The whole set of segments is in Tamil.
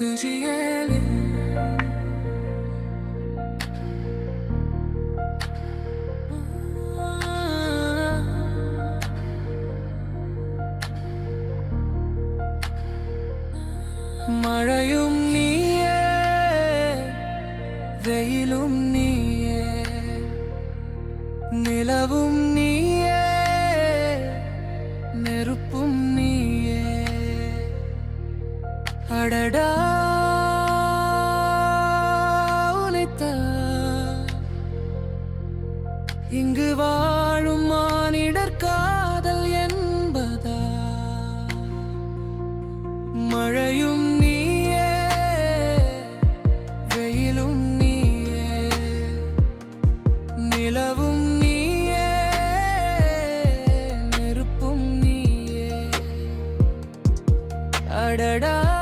Lucieli. മഴയും നീയേ വെയിലും നീയേ നിലവും அடடா இங்கு வாழும் மானிடர் காதல் என்பதா? மழையும் நீயே வெயிலும் நீயே நிலவும் நீயே நெருப்பும் நீயே. அடடா.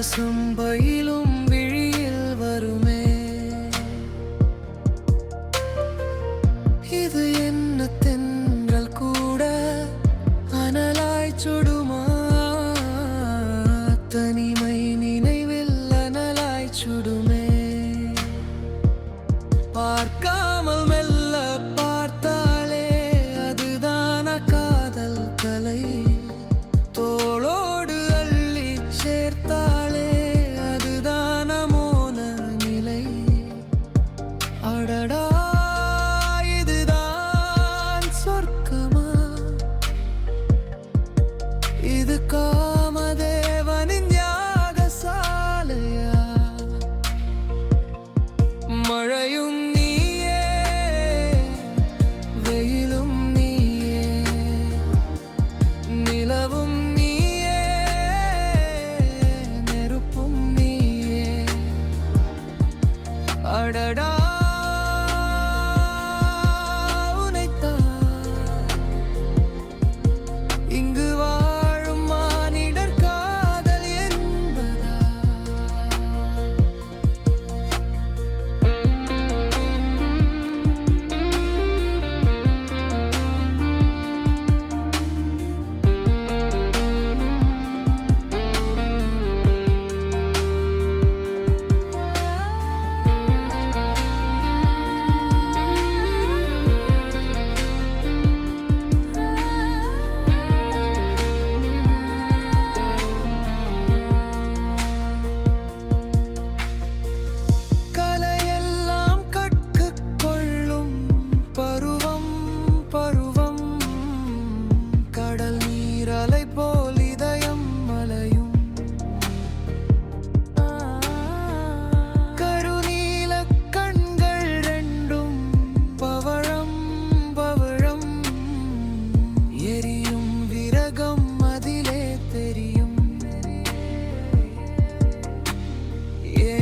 മനസ്സും പൊയ്യ da da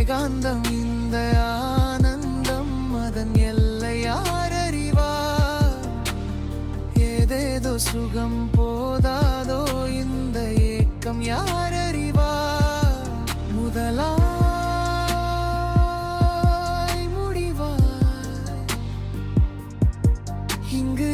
ஏகாந்தம் இந்த ஆனந்தம் அதன் எல்லை யார் அறிவா ஏதேதோ சுகம் போதாதோ இந்த ஏக்கம் யார் அறிவா முதலா இங்கு